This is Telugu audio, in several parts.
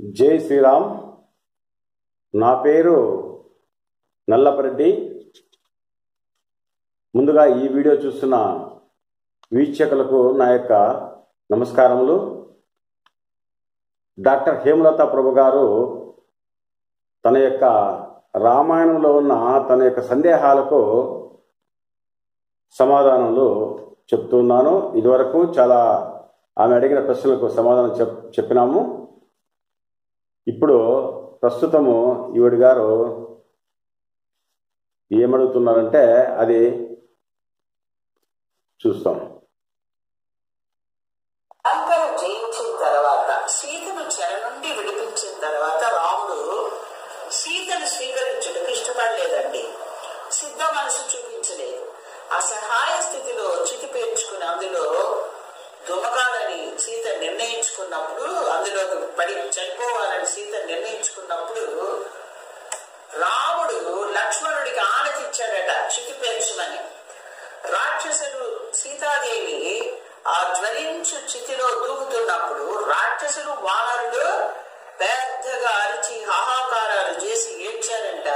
జై శ్రీరామ్. నా పేరు నల్లపరెడ్డి. ముందుగా ఈ వీడియో చూస్తున్న వీక్షకులకు నా యొక్క నమస్కారములు. డాక్టర్ హేమలత ప్రభు గారు తన యొక్క రామాయణంలో ఉన్న తన యొక్క సందేహాలకు సమాధానాలు చెప్తున్నాను. ఇదివరకు చాలా ఆమె అడిగిన ప్రశ్నలకు సమాధానం చెప్ చెప్పినాము. ఇప్పుడు ప్రస్తుతము ఈవిడి గారు ఏమడుగుతున్నారంటే అది చూస్తాం. లంకను జయించిన తర్వాత సీతను చెర నుండి విడిపించిన తర్వాత రాముడు సీతను స్వీకరించుటకు ఇష్టపడలేదండి. సిద్ధ మనసు చూపించలేదు. అసహాయ స్థితిలో చితి పేర్చుకుని అందులో దుమకాలని సీత నిర్ణయించుకున్నప్పుడు అందులోకి పడి చనిపోవాలని సీత నిర్ణయించుకున్నప్పుడు రాముడు లక్ష్మణుడికి ఆనతి ఇచ్చాడట చితి పేర్చమని రాక్షసుడు సీతాదేవి ఆ జ్వలించు చితిలో దూకుతున్నప్పుడు రాక్షసుడు వానరుడు పెద్దగా అరిచి హాహాకారాలు చేసి ఏడ్చారంట.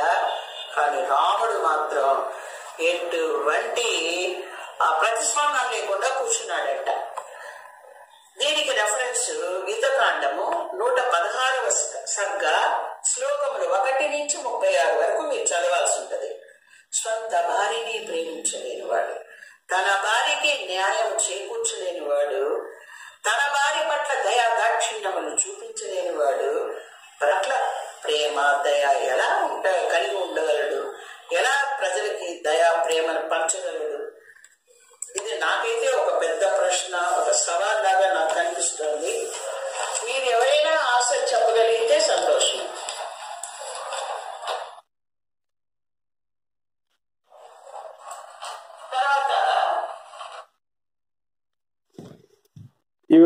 కానీ రాముడు మాత్రం ఎటువంటి ఆ ప్రతిస్పందన లేకుండా కూర్చున్నాడంట. దీనికి రెఫరెన్స్ గీతకాండము నూట పదహారవ సర్గ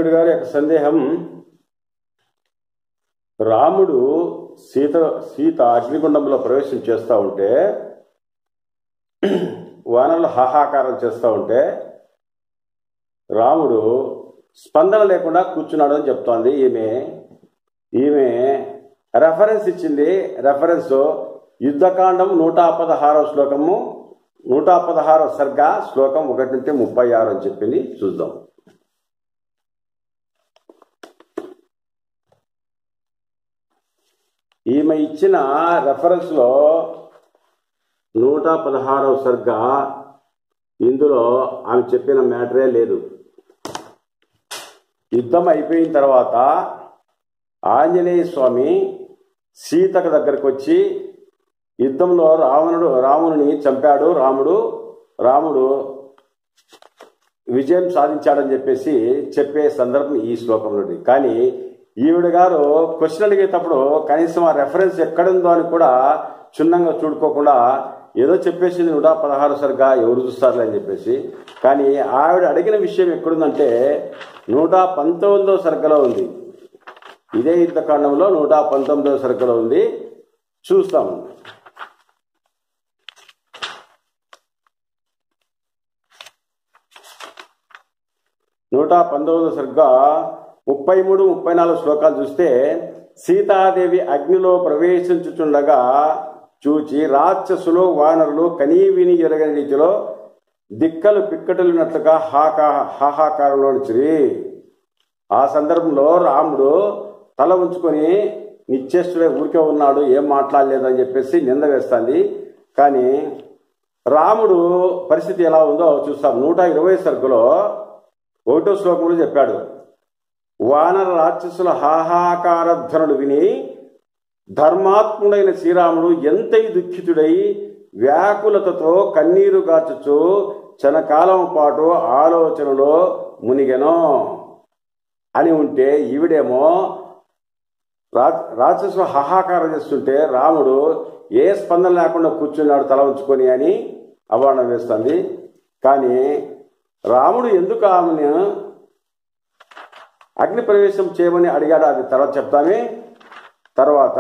ఈవిడ గారి యొక్క సందేహం రాముడు సీత సీత అగ్నిగుండంలో ప్రవేశం చేస్తూ ఉంటే వానలు హాహాకారం చేస్తూ ఉంటే రాముడు స్పందన లేకుండా కూర్చున్నాడు అని చెప్తోంది. ఈమె ఈమె రెఫరెన్స్ ఇచ్చింది. రెఫరెన్స్ యుద్ధకాండం నూట పదహారో శ్లోకము నూట పదహారో సర్గ శ్లోకం ఒకటి నుంచి ముప్పై ఆరు అని చెప్పింది. చూద్దాం. ఈమె ఇచ్చిన రెఫరెన్స్లో నూట పదహారవ సరిగ్గా ఇందులో ఆమె చెప్పిన మ్యాటరే లేదు. యుద్ధం అయిపోయిన తర్వాత ఆంజనేయ స్వామి సీతకు దగ్గరకు వచ్చి యుద్ధంలో రావణుడు రాముని చంపాడు. రాముడు రాముడు విజయం సాధించాడని చెప్పేసి చెప్పే సందర్భం ఈ శ్లోకంలోది. కానీ ఈవిడ గారు క్వశ్చన్ అడిగేటప్పుడు కనీసం ఆ రెఫరెన్స్ ఎక్కడుందో అని కూడా క్షుణ్ణంగా చూడుకోకుండా ఏదో చెప్పేసింది నూట పదహారు సరిగా ఎవరు చూస్తారులే అని చెప్పేసి. కానీ ఆవిడ అడిగిన విషయం ఎక్కడుందంటే నూట పంతొమ్మిదో సరుకులో ఉంది. ఇదే యుద్ధకాండంలో నూట పంతొమ్మిదో సరుకులో ఉంది. చూస్తాము నూట పంతొమ్మిదో సరిగ్గా ముప్పై మూడు ముప్పై నాలుగు శ్లోకాలు చూస్తే సీతాదేవి అగ్నిలో ప్రవేశించుచుండగా చూచి రాక్షసులు వానరులు కనీవిని ఎరగని రీతిలో దిక్కలు పిక్కటలున్నట్లుగా హాకా హాహాకారంలో నిచ్చిరి ఆ సందర్భంలో రాముడు తల ఉంచుకొని నిశ్చేష్టుడే ఊరికే ఉన్నాడు ఏం మాట్లాడలేదని చెప్పేసి నింద వేస్తుంది. కానీ రాముడు పరిస్థితి ఎలా ఉందో చూస్తాం. నూట ఇరవై సరుకులో ఒకటో శ్లోకంలో చెప్పాడు. వానర రాక్షసుల హాహాకార ధ్వనులు విని ధర్మాత్ముడైన శ్రీరాముడు ఎంతై దుఃఖితుడై వ్యాకులతతో కన్నీరు గాచుచు చనకాలం పాటు ఆలోచనలో మునిగెను. అని ఉంటే ఈవిడేమో రా రాక్షసుల హాహాకారం చేస్తుంటే రాముడు ఏ స్పందన లేకుండా కూర్చున్నాడు తల ఉంచుకొని అని అవార్ణం వేస్తుంది. కానీ రాముడు ఎందుకు ఆమెను అగ్ని ప్రవేశం చేయమని అడిగాడు. అది తర్వాత చెప్తామే. తర్వాత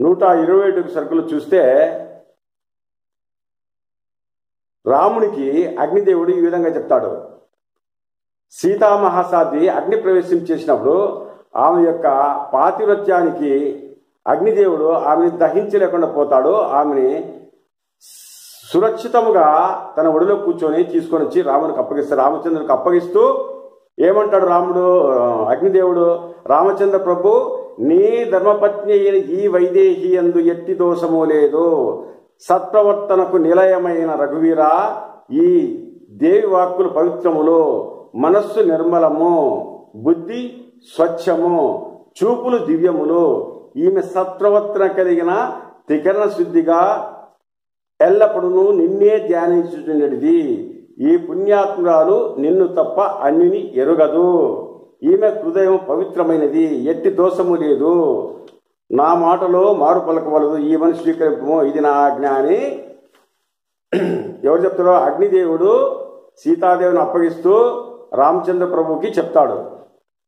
నూట ఇరవై ఏడు సరుకులు చూస్తే రామునికి అగ్నిదేవుడు ఈ విధంగా చెప్తాడు. సీతామహాసాది అగ్ని ప్రవేశం చేసినప్పుడు ఆమె యొక్క పాతివ్రత్యానికి అగ్నిదేవుడు ఆమెని దహించలేకుండా పోతాడు. ఆమెని సురక్షితముగా తన ఒడిలో కూర్చొని తీసుకొని వచ్చి రామునికి అప్పగిస్తాడు. రామచంద్రునికి అప్పగిస్తూ ఏమంటాడు రాముడు? అగ్నిదేవుడు రామచంద్ర ప్రభు నీ ధర్మపత్ని అయిన ఈ వైదేహి అందు ఎట్టి దోషము లేదు. సత్ప్రవర్తనకు నిలయమైన రఘువీర ఈ దేవి వాక్కులు పవిత్రములు మనస్సు నిర్మలము బుద్ధి స్వచ్ఛము చూపులు దివ్యములు ఈమె సత్ప్రవర్తన కలిగిన త్రికరణ శుద్ధిగా ఎల్లప్పుడూ నిన్నే ధ్యానించుచున్నది ఈ పుణ్యాత్మురాలు నిన్ను తప్ప అన్నిని ఎరుగదు. ఈమె హృదయం పవిత్రమైనది ఎట్టి దోషము లేదు. నా మాటలో మారు పలకవలదు. ఈమెను స్వీకరింపము ఇది నా ఆజ్ఞ అని ఎవరు చెప్తారో అగ్నిదేవుడు సీతాదేవిని అప్పగిస్తూ రామచంద్ర ప్రభుకి చెప్తాడు.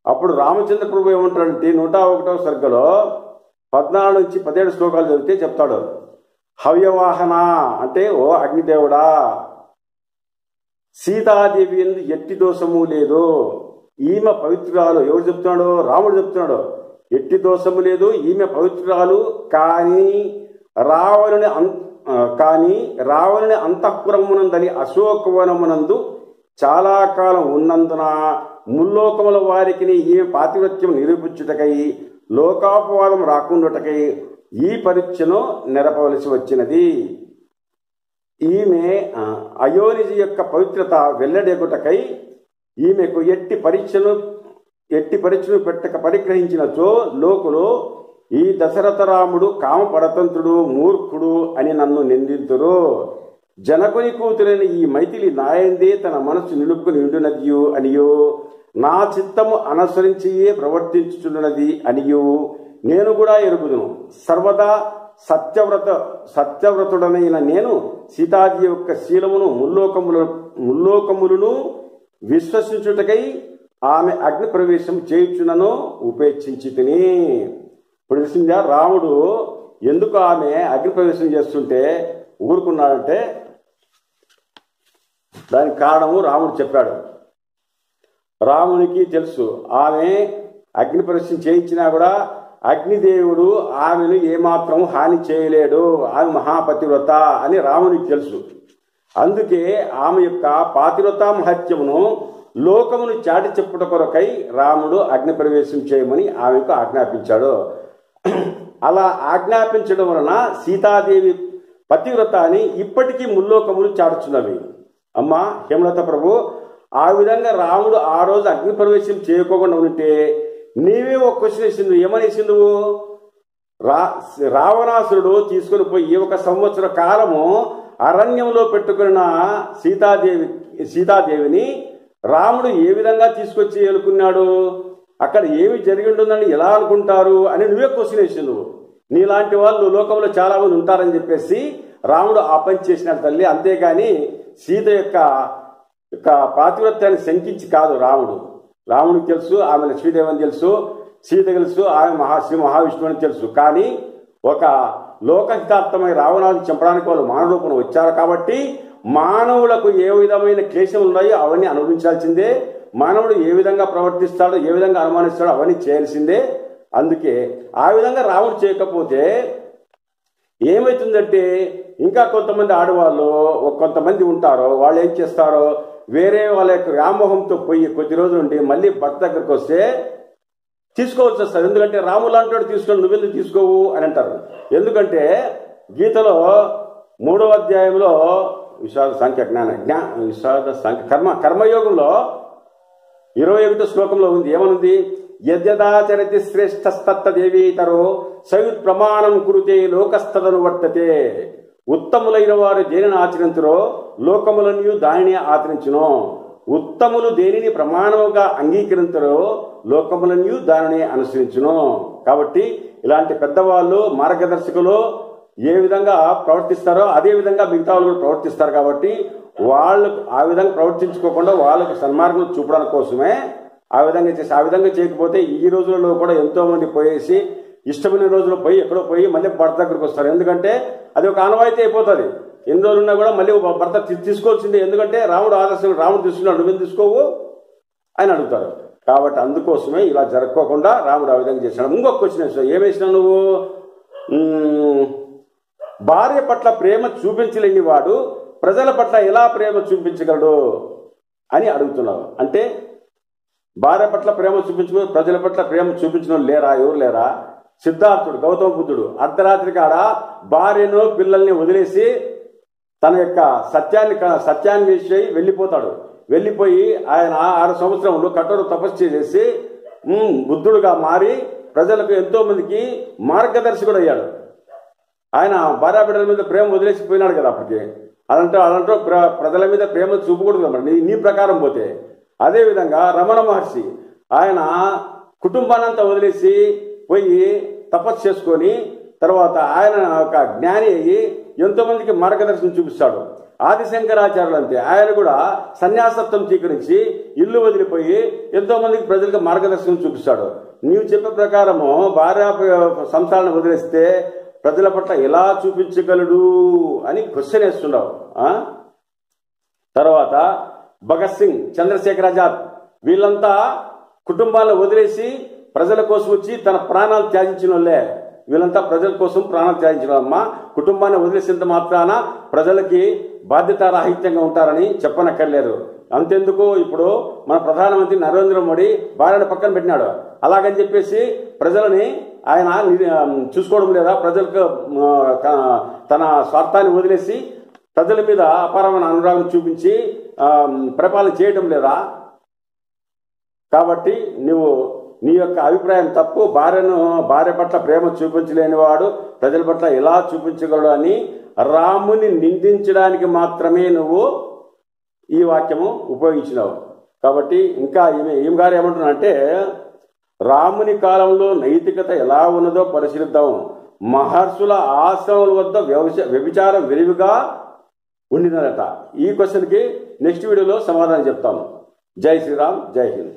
అప్పుడు రామచంద్ర ప్రభు ఏమంటాడంటే నూట ఒకటో సర్గలో పద్నాలుగు నుంచి పదిహేడు శ్లోకాలు చదివితే చెప్తాడు. హవ్యవాహన అంటే ఓ అగ్నిదేవుడా సీతాదేవి ఎందు ఎట్టి దోషము లేదు. ఈమె పవిత్రురాలు. ఎవరు చెప్తున్నాడు? రాముడు చెప్తున్నాడు. ఎట్టి దోషము లేదు. ఈమె పవిత్రురాలు కానీ రావణుని అం కానీ రావణుని అంతఃపురమునందని అశోకవనమునందు చాలా కాలం ఉన్నందున ముల్లోకముల వారికి ఈమె పాతివత్యం నిరూపించుటకై లోకాపవాదం రాకుండాటకై ఈ పరీక్షను నెరపవలసి వచ్చినది. ఈమె అయోనిజి యొక్క పవిత్రత వెల్లడేగుటకై ఈమెకు ఎట్టి పరీక్షను ఎట్టి పరీక్షను పెట్టక పరిగ్రహించినచో లోకులు ఈ దశరథ రాముడు కామపరతంత్రుడు మూర్ఖుడు అని నన్ను నిందితురు. జనకుని కూతురైన ఈ మైథిలి నాయందే తన మనసు నిలుపుకుని ఉండునదియు అనియో. నా చిత్తము అనుసరించియే ప్రవర్తించుచున్నది అనియు. నేను కూడా ఎరుగుదును. సర్వదా సత్యవ్రత సత్యవ్రతుడనైన నేను సీతాజీ యొక్క శీలమును ముల్లోకములు ముల్లోకములను విశ్వసించుటకై ఆమె అగ్ని ప్రవేశం చేయుచునను ఉపేక్షించి తిని. ఇప్పుడు తెలిసిందా రాముడు ఎందుకు ఆమె అగ్ని ప్రవేశం చేస్తుంటే ఊరుకున్నాడంటే దానికి కారణము రాముడు చెప్పాడు. రామునికి తెలుసు. ఆమె అగ్ని ప్రవేశం చేయించినా కూడా అగ్నిదేవుడు ఆమెను ఏమాత్రం హాని చేయలేడు. ఆమె మహాపతివ్రత అని రామునికి తెలుసు. అందుకే ఆమె యొక్క పాతివ్రత మహత్యమును లోకమును చాటి చెప్పుట కొరకై రాముడు అగ్ని ప్రవేశం చేయమని ఆమెకు ఆజ్ఞాపించాడు. అలా ఆజ్ఞాపించడం వలన సీతాదేవి పతివ్రత అని ఇప్పటికీ ముల్లోకములు చాటుచున్నవి. అమ్మ హేమలత ప్రభు ఆ విధంగా రాముడు ఆ రోజు అగ్ని ప్రవేశం చేయకోకుండా ఉంటే నీవే ఒక క్వశ్చన్ వేసింది ఏమనేసింది నువ్వు? రా రావణాసురుడు తీసుకుని పోయి ఒక సంవత్సర కాలము అరణ్యంలో పెట్టుకున్న సీతాదేవి సీతాదేవిని రాముడు ఏ విధంగా తీసుకొచ్చి ఏలుకున్నాడు? అక్కడ ఏమి జరిగి ఉంటుందని ఎలా అనుకుంటారు అని నువ్వే క్వశ్చన్ వేసింది నువ్వు. నీలాంటి వాళ్ళు లోకంలో చాలా మంది ఉంటారని చెప్పేసి రాముడు ఆ పని చేసినాడు తల్లి. అంతేగాని సీత యొక్క పాతివ్రత్యాన్ని శంకించి కాదు రాముడు. రాముడికి తెలుసు ఆమె లక్ష్మీదేవని తెలుసు సీత తెలుసు ఆమె మహా శ్రీ మహావిష్ణువు అని తెలుసు. కానీ ఒక లోకహితార్థమై రావణాన్ని చంపడానికి వాళ్ళు మానవ రూపంలో వచ్చారు కాబట్టి మానవులకు ఏ విధమైన క్లేశం ఉన్నాయో అవన్నీ అనుభవించాల్సిందే. మానవుడు ఏ విధంగా ప్రవర్తిస్తాడో ఏ విధంగా అనుమానిస్తాడో అవన్నీ చేయాల్సిందే. అందుకే ఆ విధంగా రాముడు చేయకపోతే ఏమవుతుందంటే ఇంకా కొంతమంది ఆడవాళ్ళు కొంతమంది ఉంటారో వాళ్ళు ఏం చేస్తారో వేరే వాళ్ళ యొక్క వ్యామోహంతో పోయి కొద్ది రోజులు ఉండి మళ్ళీ భర్త దగ్గరికి వస్తే తీసుకోవాల్సి వస్తుంది ఎందుకంటే రాము లాంటి తీసుకొని నువ్వెందుకు తీసుకోవు? అని అంటారు. ఎందుకంటే గీతలో మూడవ అధ్యాయంలో విషాద సంఖ్య జ్ఞాన జ్ఞా విషాద సంఖ్య కర్మ కర్మయోగంలో ఇరవై ఒకటో శ్లోకంలో ఉంది. ఏమనుంది? యద్యదాచరతి శ్రేష్టస్తత్తదేవీతరో సయుత్ ప్రమాణం కురుతే లోకస్తదను వర్తతే. ఉత్తములైన వారు దేనిని ఆచరించరో లోకములను దానిని ఆచరించును. ఉత్తములు దేనిని ప్రమాణముగా అంగీకరించరో లోకములను దానిని అనుసరించును. కాబట్టి ఇలాంటి పెద్దవాళ్ళు మార్గదర్శకులు ఏ విధంగా ప్రవర్తిస్తారో అదే విధంగా మిగతా వాళ్ళు కూడా ప్రవర్తిస్తారు కాబట్టి వాళ్ళకు ఆ విధంగా ప్రవర్తించుకోకుండా వాళ్ళకు సన్మార్గం చూపడానికి కోసమే ఆ విధంగా చేసి ఆ విధంగా చేయకపోతే ఈ రోజులలో కూడా ఎంతో మంది పోయేసి ఇష్టమైన రోజులు పోయి ఎక్కడో పోయి మళ్ళీ భర్త దగ్గరకు వస్తారు. ఎందుకంటే అది ఒక ఆనవాయితీ అయిపోతుంది. ఎన్ని రోజులు ఉన్నా కూడా మళ్ళీ ఒక భర్త తీ- తీసుకోవాల్సిందే. ఎందుకంటే రాముడు ఆదర్శం రాముడు తీసుకున్నాడు నువ్వేం తీసుకోవు? అని అడుగుతారు కాబట్టి అందుకోసమే ఇలా జరుపుకోకుండా రాముడు ఆ విధంగా చేశాడు. ఇంకొక క్వశ్చన్ ఏమేసినావు నువ్వు? భార్య పట్ల ప్రేమ చూపించలేని వాడు ప్రజల పట్ల ఎలా ప్రేమ చూపించగలడు అని అడుగుతున్నావు అంటే భార్య పట్ల ప్రేమ చూపించుకో ప్రజల పట్ల ప్రేమ చూపించడం లేరా? ఎవరు లేరా? సిద్ధార్థుడు గౌతమ బుద్ధుడు అర్ధరాత్రి కాడ భార్యను పిల్లల్ని వదిలేసి తన యొక్క సత్యాన్ని క- సత్యాన్ని విషయ వెళ్ళిపోతాడు. వెళ్ళిపోయి ఆయన ఆరు సంవత్సరంలో కఠోర తపస్సు చేసి బుద్ధుడుగా మారి ప్రజలకు ఎంతో మందికి మార్గదర్శకుడు అయ్యాడు. ఆయన భార్యాబిడ్డల మీద ప్రేమ వదిలేసి పోయినాడు కదా అప్పటికి. అదంటే అలాంటి ప్ర ప్రజల మీద ప్రేమ చూపకూడదు కదా నీ నీ ప్రకారం పోతే. అదేవిధంగా రమణ మహర్షి ఆయన కుటుంబానంతా వదిలేసి పోయి తపస్సు చేసుకొని తర్వాత ఆయన ఒక జ్ఞాని అయ్యి ఎంతోమందికి మార్గదర్శనం చూపిస్తాడు. ఆదిశంకరాచార్యులు అంతే ఆయన కూడా సన్యాసత్వం స్వీకరించి ఇల్లు వదిలిపోయి ఎంతో మందికి ప్రజలకు మార్గదర్శనం చూపిస్తాడు. నీవు చెప్పే ప్రకారము భార్య సంసారాన్ని వదిలేస్తే ప్రజల పట్ల ఎలా చూపించగలడు అని క్వశ్చన్ వేస్తున్నావు. తర్వాత భగత్ సింగ్ చంద్రశేఖర్ ఆజాద్ వీళ్ళంతా కుటుంబాలను వదిలేసి ప్రజల కోసం వచ్చి తన ప్రాణాలు త్యాగించిన వాళ్ళే. వీళ్ళంతా ప్రజల కోసం ప్రాణాలు త్యాగించిన అమ్మా కుటుంబాన్ని వదిలేసినంత మాత్రాన ప్రజలకి బాధ్యతారాహిత్యంగా ఉంటారని చెప్పనక్కర్లేరు అంతెందుకు ఇప్పుడు మన ప్రధానమంత్రి నరేంద్ర మోడీ భార్యను పక్కన పెట్టినాడు. అలాగని చెప్పేసి ప్రజలని ఆయన చూసుకోవడం లేదా ప్రజలకు తన స్వార్థాన్ని వదిలేసి ప్రజల మీద అపారమైన అనురాగం చూపించి పరిపాలన చేయటం లేదా? కాబట్టి నువ్వు నీ యొక్క అభిప్రాయం తప్పు భార్యను భార్య పట్ల ప్రేమ చూపించలేని వాడు ప్రజల పట్ల ఎలా చూపించగలడు అని రాముని నిందించడానికి మాత్రమే నువ్వు ఈ వాక్యము ఉపయోగించినావు. కాబట్టి ఇంకా ఈమె ఏం గారు ఏమంటున్నా అంటే రాముని కాలంలో నైతికత ఎలా ఉన్నదో పరిశీలిద్దాం. మహర్షుల ఆశ్రమం వద్ద వ్యవస వ్యభిచారం విరివిగా ఉండినదట. ఈ క్వశ్చన్కి నెక్స్ట్ వీడియోలో సమాధానం చెప్తాను జై శ్రీరామ్ జై హింద్.